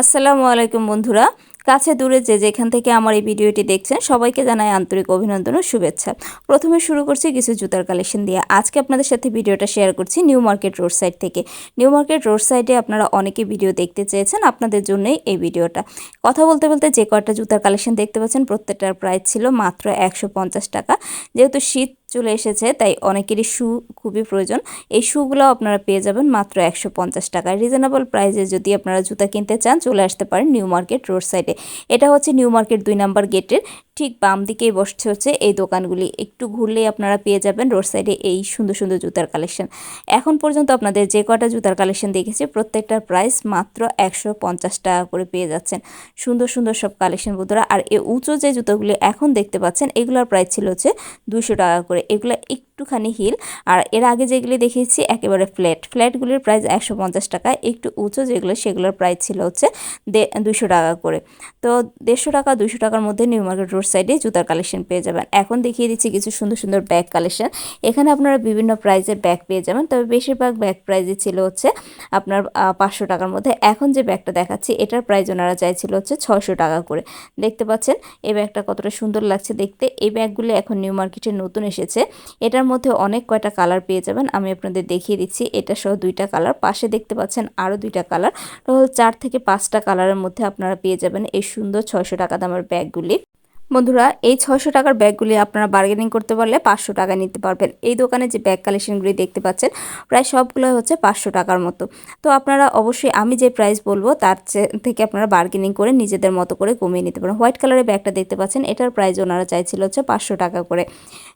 আসসালামু আলাইকুম বন্ধুরা। কাছে দূরে যে যেখান থেকে আমার এই ভিডিওটি দেখছেন, সবাইকে জানাই আন্তরিক অভিনন্দন ও শুভেচ্ছা। প্রথমে শুরু করছি কিছু জুতার কালেকশন দিয়ে। আজকে আপনাদের সাথে ভিডিওটা শেয়ার করছি নিউ মার্কেট রোড সাইড থেকে। নিউ মার্কেট রোড সাইডে আপনারা অনেকে ভিডিও দেখতে চেয়েছেন, আপনাদের জন্যই এই ভিডিওটা। কথা বলতে বলতে যে কয়টা জুতার কালেকশন দেখতে পাচ্ছেন, প্রত্যেকটার প্রাইস ছিল মাত্র একশো পঞ্চাশ টাকা। যেহেতু শীত চলে এসেছে, তাই অনেকেরই শু খুবই প্রয়োজন। এই শুগুলো আপনারা পেয়ে যাবেন মাত্র একশো পঞ্চাশ টাকায় রিজনেবল প্রাইসে যদি আপনারা জুতা কিনতে চান, চলে আসতে পারেন নিউ মার্কেট রোড সাইডে। এটা হচ্ছে নিউ মার্কেট দুই নাম্বার গেটের, ঠিক বাম দিকেই বসছে হচ্ছে এই দোকানগুলি। একটু ঘুরলেই আপনারা পেয়ে যাবেন রোড সাইডে এই সুন্দর সুন্দর জুতার কালেকশন। এখন পর্যন্ত আপনাদের যে কটা জুতার কালেকশন দেখেছি, প্রত্যেকটার প্রাইস মাত্র একশো পঞ্চাশ টাকা করে পেয়ে যাচ্ছেন। সুন্দর সুন্দর সব কালেকশন বন্ধুরা। আর এই উঁচু যে জুতোগুলি এখন দেখতে পাচ্ছেন, এগুলোর প্রাইস ছিল হচ্ছে দুশো টাকা করে এগুলো একটুখানি হিল। আর এর আগে যেগুলি দেখিয়েছি, একেবারে ফ্ল্যাট ফ্ল্যাটগুলির প্রাইস একশো পঞ্চাশ টাকা, একটু উঁচু যেগুলো সেগুলোর প্রাইস ছিল হচ্ছে দুশো টাকা করে। তো দেড়শো টাকা দুশো টাকার মধ্যে নিউ মার্কেট রোড সাইডে জুতার কালেকশন পেয়ে যাবেন। এখন দেখিয়ে দিচ্ছি কিছু সুন্দর সুন্দর ব্যাগ কালেকশন এখানে আপনারা বিভিন্ন প্রাইজের ব্যাগ পেয়ে যাবেন। তবে বেশিরভাগ ব্যাগ প্রাইজে ছিল হচ্ছে আপনার পাঁচশো টাকার মধ্যে। এখন যে ব্যাগটা দেখাচ্ছি, এটার প্রাইস ওনারা চাইছিল হচ্ছে ছশো টাকা করে। দেখতে পাচ্ছেন, এই ব্যাগটা কতটা সুন্দর লাগছে দেখতে। এই ব্যাগগুলি এখন নিউ মার্কেটে নতুন এসেছে। এটার মধ্যে অনেক কয়টা কালার পেয়ে যাবেন, আমি আপনাদের দেখিয়ে দিচ্ছি। এটা সহ দুইটা কালার, পাশে দেখতে পাচ্ছেন আরও দুইটা কালার। চার থেকে পাঁচটা কালারের মধ্যে আপনারা পেয়ে যাবেন এই সুন্দর ছয়শো টাকা দামের ব্যাগগুলি। বন্ধুরা, এই ছয়শো টাকার ব্যাগগুলি আপনারা বার্গেনিং করতে পারলে পাঁচশো টাকা নিতে পারবেন। এই দোকানে যে ব্যাগ কালেকশনগুলি দেখতে পাচ্ছেন, প্রায় সবগুলোই হচ্ছে পাঁচশো টাকার মতো। তো আপনারা অবশ্যই আমি যে প্রাইস বলব, তার থেকে আপনারা বার্গেনিং করে নিজেদের মতো করে কমিয়ে নিতে পারেন। হোয়াইট কালারের ব্যাগটা দেখতে পাচ্ছেন, এটার প্রাইস ওনারা চাইছিল হচ্ছে পাঁচশো টাকা করে।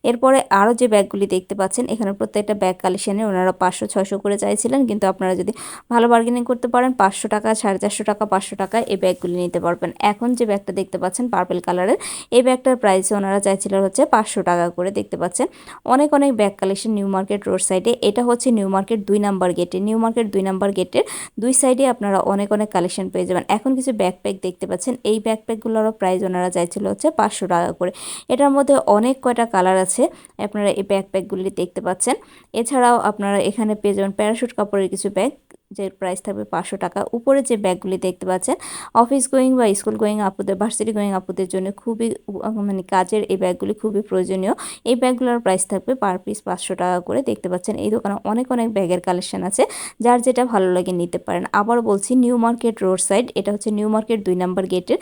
এরপরে আরও যে ব্যাগগুলি দেখতে পাচ্ছেন, এখানে প্রত্যেকটা ব্যাগ কালেকশানে ওনারা পাঁচশো, ছয়শো করে চাইছিলেন। কিন্তু আপনারা যদি ভালো বার্গেনিং করতে পারেন, পাঁচশো টাকা, সাড়ে চারশো টাকা, পাঁচশো টাকা এই ব্যাগগুলি নিতে পারবেন। এখন যে ব্যাগটা দেখতে পাচ্ছেন পার্পেল কালারের এই ব্যাগটার প্রাইস ওনারা চাইছিল হচ্ছে পাঁচশো টাকা করে, দেখতে পাচ্ছেন। অনেক অনেক bag collection New Market road সাইডে এটা হচ্ছে নিউ মার্কেট দুই নাম্বার গেটে নিউ মার্কেট দুই নাম্বার গেটের দুই সাইডে আপনারা অনেক অনেক কালেকশন পেয়ে যাবেন। এখন কিছু ব্যাকপ্যাক দেখতে পাচ্ছেন। এই ব্যাকপ্যাকগুলোরও প্রাইস ওনারা চাইছিল হচ্ছে পাঁচশো টাকা করে। এটার মধ্যে অনেক কয়টা কালার আছে, আপনারা এই ব্যাকপ্যাকগুলি দেখতে পাচ্ছেন। এছাড়াও আপনারা এখানে পেয়ে যাবেন প্যারাশুট কাপড়ের কিছু ব্যাগ যে প্রাইস থাকবে পাঁচশো টাকা। উপরে যে ব্যাগগুলি দেখতে পাচ্ছেন অফিস গোয়িং বা স্কুল গোয়িং আপুদের ভার্সিটি গোয়িং আপুদের জন্য খুবই মানে কাজের এই ব্যাগগুলি খুবই প্রয়োজনীয়। এই ব্যাগগুলোর প্রাইস থাকবে পার পিস পাঁচশো টাকা করে দেখতে পাচ্ছেন। এই দোকানে অনেক অনেক ব্যাগের কালেকশন আছে, যার যেটা ভালো লাগে নিতে পারেন। আবার বলছি নিউ মার্কেট রোড সাইড এটা হচ্ছে নিউ মার্কেট দুই নম্বর গেটের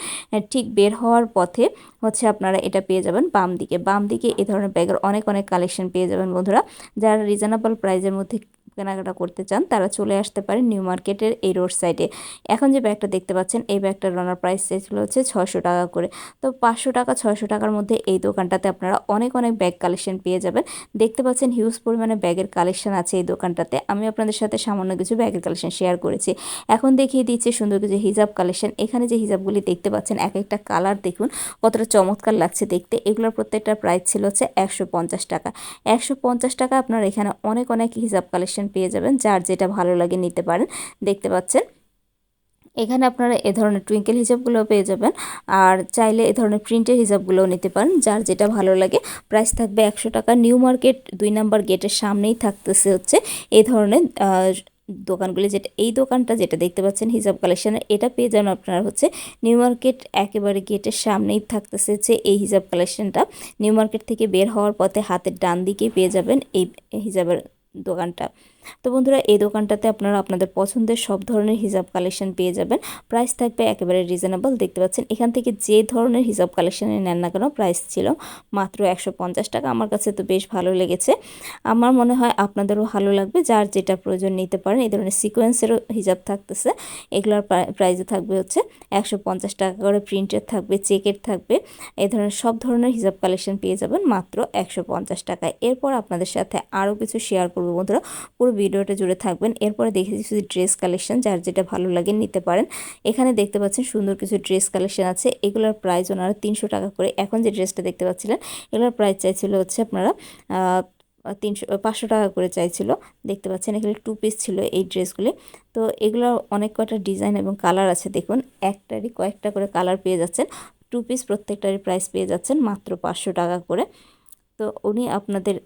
ঠিক বের হওয়ার পথে হচ্ছে আপনারা এটা পেয়ে যাবেন বাম দিকে বাম দিকে এই ধরনের ব্যাগের অনেক অনেক কালেকশন পেয়ে যাবেন বন্ধুরা। যারা রিজনেবল প্রাইজের মধ্যে কেনাকাটা করতে চান, তারা চলে আসতে পারেন নিউ মার্কেটের এই রোড সাইডে। এখন যে ব্যাগটা দেখতে পাচ্ছেন, এই ব্যাগটার রানার প্রাইস ছিল হচ্ছে ছশো টাকা করে। তো পাঁচশো টাকা, ছয়শো টাকার মধ্যে এই দোকানটাতে আপনারা অনেক অনেক ব্যাগ কালেকশন পেয়ে যাবেন। দেখতে পাচ্ছেন হিউজ পরিমাণে ব্যাগের কালেকশন আছে এই দোকানটাতে। আমি আপনাদের সাথে সামান্য কিছু ব্যাগের কালেকশন শেয়ার করেছি। এখন দেখিয়ে দিচ্ছি সুন্দর কিছু হিজাব কালেকশন এখানে যে হিজাবগুলি দেখতে পাচ্ছেন, এক একটা কালার দেখুন, কতটা চমৎকার লাগছে দেখতে। এগুলোর প্রত্যেকটা প্রাইস ছিল হচ্ছে একশো পঞ্চাশ টাকা। একশো পঞ্চাশ টাকা আপনারা এখানে অনেক অনেক হিজাব কালেকশন পেয়ে যাবেন, যার যেটা ভালো লাগে নিতে পারেন। দেখতে পাচ্ছেন, এখানে আপনারা এ ধরনের টুইঙ্কেল হিসাবগুলোও পেয়ে যাবেন। আর চাইলে এ ধরনের প্রিন্টের হিসাবগুলোও নিতে পারেন, যার যেটা ভালো লাগে। প্রাইস থাকবে একশো টাকা নিউ মার্কেট দুই নাম্বার গেটের সামনেই থাকতেছে হচ্ছে এই ধরনের দোকানগুলি যেটা, এই দোকানটা যেটা দেখতে পাচ্ছেন, হিসাব কালেকশনের এটা পেয়ে যাবেন আপনারা হচ্ছে নিউ মার্কেট একেবারে গেটের সামনেই থাকতেছে হচ্ছে এই হিসাব কালেকশনটা নিউ মার্কেট থেকে বের হওয়ার পথে হাতের ডান দিকে পেয়ে যাবেন এই হিসাবের দোকানটা। তো বন্ধুরা, এই দোকানটাতে আপনারা আপনাদের পছন্দের সব ধরনের হিজাব কালেকশন পেয়ে যাবেন। প্রাইস থাকবে একেবারে রিজনেবল, দেখতে পাচ্ছেন? এখান থেকে যে ধরনের হিজাব কালেকশানে নেন না কেন, প্রাইস ছিল মাত্র একশো পঞ্চাশ টাকা। আমার কাছে তো বেশ ভালো লেগেছে। আমার মনে হয় আপনাদেরও ভালো লাগবে, যার যেটা প্রয়োজন নিতে পারেন। এই ধরনের সিকোয়েন্সেরও হিজাব থাকতেছে। এগুলোর প্রাইসে থাকবে হচ্ছে একশো পঞ্চাশ টাকা করে প্রিন্টের থাকবে চেকের থাকবে। এই ধরনের সব ধরনের হিজাব কালেকশন পেয়ে যাবেন মাত্র একশো টাকায়। এরপর আপনাদের সাথে আরও কিছু শেয়ার করব বন্ধুরা। পুরো ভিডিওটা জুড়ে থাকবেন। এরপরে দেখেছি শুধু ড্রেস কালেকশন যার যেটা ভালো লাগে নিতে পারেন। এখানে দেখতে পাচ্ছেন সুন্দর কিছু ড্রেস কালেকশন আছে। এগুলোর প্রাইস ওনারা তিনশো টাকা করে এখন যে ড্রেসটা দেখতে পাচ্ছিলেন, এগুলোর প্রাইস চাইছিল হচ্ছে আপনারা তিনশো, পাঁচশো টাকা করে চাইছিল। দেখতে পাচ্ছেন এখানে টু পিস ছিল এই ড্রেসগুলি তো এগুলোর অনেক কয়টা ডিজাইন এবং কালার আছে। দেখুন, একটারই কয়েকটা করে কালার পেয়ে যাচ্ছেন। টু পিস প্রত্যেকটারই প্রাইস পেয়ে যাচ্ছেন মাত্র পাঁচশো টাকা করে। তো উনি আপনাদের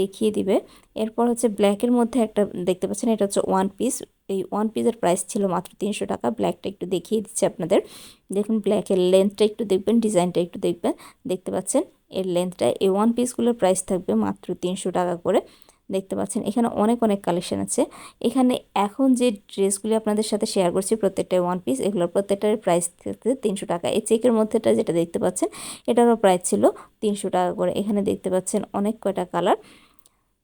দেখিয়ে দিবে। এরপর হচ্ছে ব্ল্যাকের মধ্যে একটা দেখতে পাচ্ছেন, এটা হচ্ছে ওয়ান পিস। এই ওয়ান পিসের প্রাইস ছিল মাত্র তিনশো টাকা। ব্ল্যাকটা একটু দেখিয়ে দিচ্ছে আপনাদের। দেখুন, ব্ল্যাকের লেন্থটা একটু দেখবেন, ডিজাইনটা একটু দেখবেন। দেখতে পাচ্ছেন, এর লেন্থটা, এই ওয়ান পিসগুলোর প্রাইস থাকবে মাত্র তিনশো টাকা করে। দেখতে পাচ্ছেন, এখানে অনেক অনেক কালেকশন আছে। এখানে এখন যে ড্রেসগুলি আপনাদের সাথে শেয়ার করছি প্রত্যেকটা ওয়ান পিস এগুলোর প্রত্যেকটার প্রাইস থাকছে তিনশো টাকা। এই চেকের মধ্যেটা যেটা দেখতে পাচ্ছেন, এটারও প্রাইস ছিল তিনশো টাকা করে। এখানে দেখতে পাচ্ছেন অনেক কয়টা কালার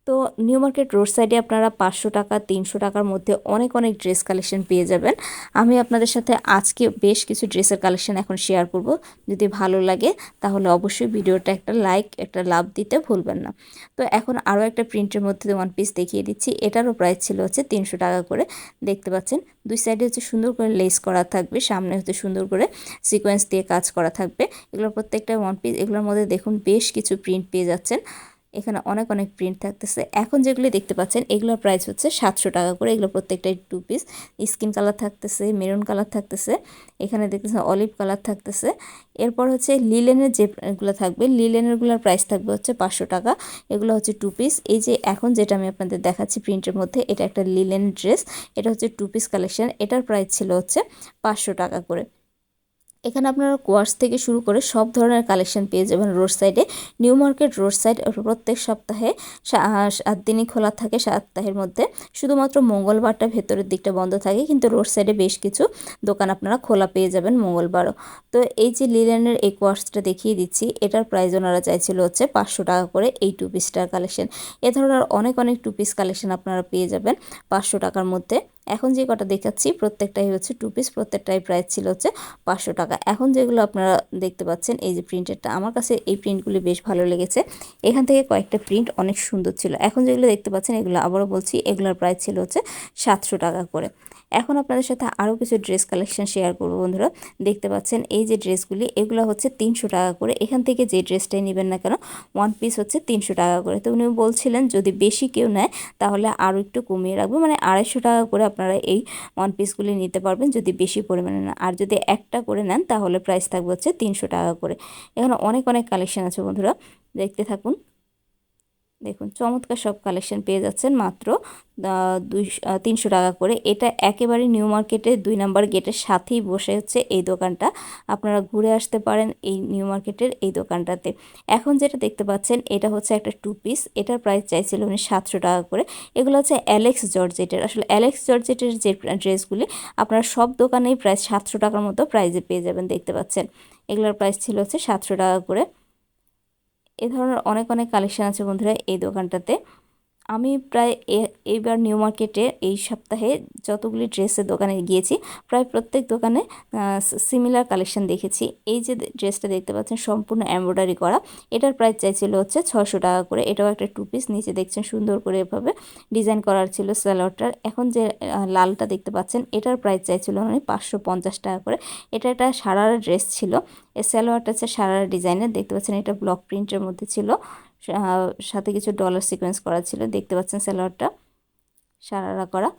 তো নিউ মার্কেট রোড সাইডে আপনারা পাঁচশো টাকা, তিনশো টাকার মধ্যে অনেক অনেক ড্রেস কালেকশন পেয়ে যাবেন। আমি আপনাদের সাথে আজকে বেশ কিছু ড্রেসের কালেকশন এখন শেয়ার করব। যদি ভালো লাগে, তাহলে অবশ্যই ভিডিওটা একটা লাইক, একটা লাভ দিতে ভুলবেন না। তো এখন আরও একটা প্রিন্টের মধ্যে ওয়ান পিস দেখিয়ে দিচ্ছি। এটারও প্রাইস ছিল হচ্ছে তিনশো টাকা করে। দেখতে পাচ্ছেন, দুই সাইডে হচ্ছে সুন্দর করে লেস করা থাকবে, সামনে হচ্ছে সুন্দর করে সিকোয়েন্স দিয়ে কাজ করা থাকবে। এগুলোর প্রত্যেকটা ওয়ান পিস এগুলোর মধ্যে দেখুন বেশ কিছু প্রিন্ট পেয়ে যাচ্ছেন। এখানে অনেক অনেক প্রিন্ট থাকতেছে। এখন যেগুলি দেখতে পাচ্ছেন, এগুলোর প্রাইস হচ্ছে সাতশো টাকা করে। এগুলো প্রত্যেকটাই টু পিস স্কিন কালার থাকতেছে মেরুন কালার থাকতেছে। এখানে দেখতেছেন অলিভ কালার থাকতেছে। এরপর হচ্ছে লিলেনের যেগুলো থাকবে লিলেনেরগুলোর প্রাইস থাকবে হচ্ছে পাঁচশো টাকা। এগুলো হচ্ছে টু পিস এই যে এখন যেটা আমি আপনাদের দেখাচ্ছি প্রিন্টের মধ্যে, এটা একটা লিলেন ড্রেস এটা হচ্ছে টু পিস কালেকশন এটার প্রাইস ছিল হচ্ছে পাঁচশো টাকা করে। এখানে আপনারা কোয়ার্স থেকে শুরু করে সব ধরনের কালেকশন পেয়ে যাবেন রোড সাইডে। নিউ মার্কেট রোড সাইড প্রত্যেক সপ্তাহে সাত দিনই খোলা থাকে সপ্তাহের মধ্যে। শুধুমাত্র মঙ্গলবারটা ভেতরের দিকটা বন্ধ থাকে, কিন্তু রোড সাইডে বেশ কিছু দোকান আপনারা খোলা পেয়ে যাবেন মঙ্গলবারও। তো এই যে লিলেনের এই কোয়ার্সটা দেখিয়ে দিচ্ছি, এটার প্রাইস ওনারা চাইছিল হচ্ছে পাঁচশো টাকা করে এই টু পিসটার কালেকশন। এ ধরনের অনেক অনেক টু পিস কালেকশন আপনারা পেয়ে যাবেন পাঁচশো টাকার মধ্যে। এখন যে কটা দেখাচ্ছি, প্রত্যেকটাই হচ্ছে টু পিস প্রত্যেকটাই প্রাইস ছিল হচ্ছে পাঁচশো টাকা। এখন যেগুলো আপনারা দেখতে পাচ্ছেন, এই যে প্রিন্টেরটা আমার কাছে এই প্রিন্টগুলি বেশ ভালো লেগেছে। এখান থেকে কয়েকটা প্রিন্ট অনেক সুন্দর ছিল। এখন যেগুলো দেখতে পাচ্ছেন, এগুলো আবারও বলছি, এগুলোর প্রাইস ছিল হচ্ছে সাতশো টাকা করে। এখন আপনাদের সাথে আরও কিছু ড্রেস কালেকশন শেয়ার করব বন্ধুরা। দেখতে পাচ্ছেন, এই যে ড্রেসগুলি এগুলো হচ্ছে তিনশো টাকা করে। এখান থেকে যে ড্রেসটাই নেবেন না কেন ওয়ান পিস হচ্ছে তিনশো টাকা করে। তো উনি বলছিলেন, যদি বেশি কেউ নেয়, তাহলে আরও একটু কমিয়ে রাখব। মানে আড়াইশো টাকা করে আপনারা এই ওয়ান পিসগুলি নিতে পারবেন যদি বেশি পরিমাণে নেন আর যদি একটা করে নেন, তাহলে প্রাইস থাকবে হচ্ছে তিনশো টাকা করে। এখানে অনেক অনেক কালেকশন আছে বন্ধুরা। দেখতে থাকুন। দেখুন, চমৎকার সব কালেকশন পেয়ে যাচ্ছেন মাত্র দুই তিনশো টাকা করে। এটা একেবারে নিউ মার্কেটে দুই নাম্বার গেটের সাথেই বসে হচ্ছে এই দোকানটা। আপনারা ঘুরে আসতে পারেন এই নিউ মার্কেটের এই দোকানটাতে। এখন যেটা দেখতে পাচ্ছেন, এটা হচ্ছে একটা টু পিস এটার প্রাইস চাইছিল উনি সাতশো টাকা করে। এগুলো হচ্ছে অ্যালেক্স জর্জেটের আসলে অ্যালেক্স জর্জেটের যে ড্রেসগুলি, আপনারা সব দোকানেই প্রায় সাতশো টাকার মতো প্রাইজে পেয়ে যাবেন, দেখতে পাচ্ছেন। এগুলোর প্রাইস ছিল হচ্ছে সাতশো টাকা করে। এ ধরনের অনেক অনেক কালেকশান আছে বন্ধুরা এই দোকানটাতে। আমি প্রায় এইবার নিউ মার্কেটে এই সপ্তাহে যতগুলি ড্রেসের দোকানে গিয়েছি, প্রায় প্রত্যেক দোকানে সিমিলার কালেকশন দেখেছি। এই যে ড্রেসটা দেখতে পাচ্ছেন, সম্পূর্ণ এমব্রয়ডারি করা। এটার প্রাইস চাইছিল হচ্ছে ছশো টাকা করে। এটাও একটা টু পিস নিচে দেখছেন সুন্দর করে এভাবে ডিজাইন করার ছিল স্যালোয়ারটার এখন যে লালটা দেখতে পাচ্ছেন, এটার প্রাইস চাইছিল মানে পাঁচশো পঞ্চাশ টাকা করে। এটা একটা সারারা ড্রেস ছিল। এই স্যালোয়ারটা হচ্ছে সারারা ডিজাইনের দেখতে পাচ্ছেন, এটা ব্লক প্রিন্টের মধ্যে ছিল। সাথে কিছু ডলার সিকোয়েন্স করা ছিল। দেখতে পাচ্ছেন স্যালোয়ারটা সারারা করা।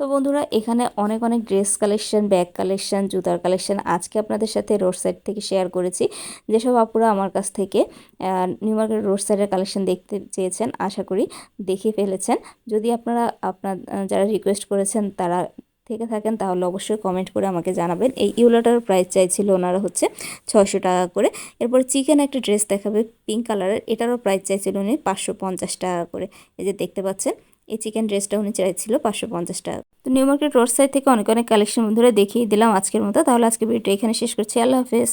তো বন্ধুরা, এখানে অনেক অনেক ড্রেস কালেকশন ব্যাগ কালেকশন জুতার কালেকশন আজকে আপনাদের সাথে রোড সাইড থেকে শেয়ার করেছি। যেসব আপুরা আমার কাছ থেকে নিউ মার্কেট রোড সাইডের কালেকশন দেখতে চেয়েছেন, আশা করি দেখে ফেলেছেন। যদি আপনারা, আপনার যারা রিকোয়েস্ট করেছেন, তারা থেকে থাকেন, তাহলে অবশ্যই কমেন্ট করে আমাকে জানাবেন। এই ইউলাটার প্রাইস চাইছিল ওনারা হচ্ছে ছয়শো টাকা করে। এরপর চিকেন একটা ড্রেস দেখাবে পিঙ্ক কালারের এটারও প্রাইস চাইছিল উনি পাঁচশো পঞ্চাশ টাকা করে। এই যে দেখতে পাচ্ছেন, এই চিকেন ড্রেসটা উনি চাইছিল পাঁচশো পঞ্চাশ টাকা। তো নিউ মার্কেট রোড সাইড থেকে অনেক অনেক কালেকশন বন্ধুরা দেখিয়ে দিলাম আজকের মতো। তাহলে আজকে ভিডিওটা এখানে শেষ করছি। আল্লাহ হাফেজ।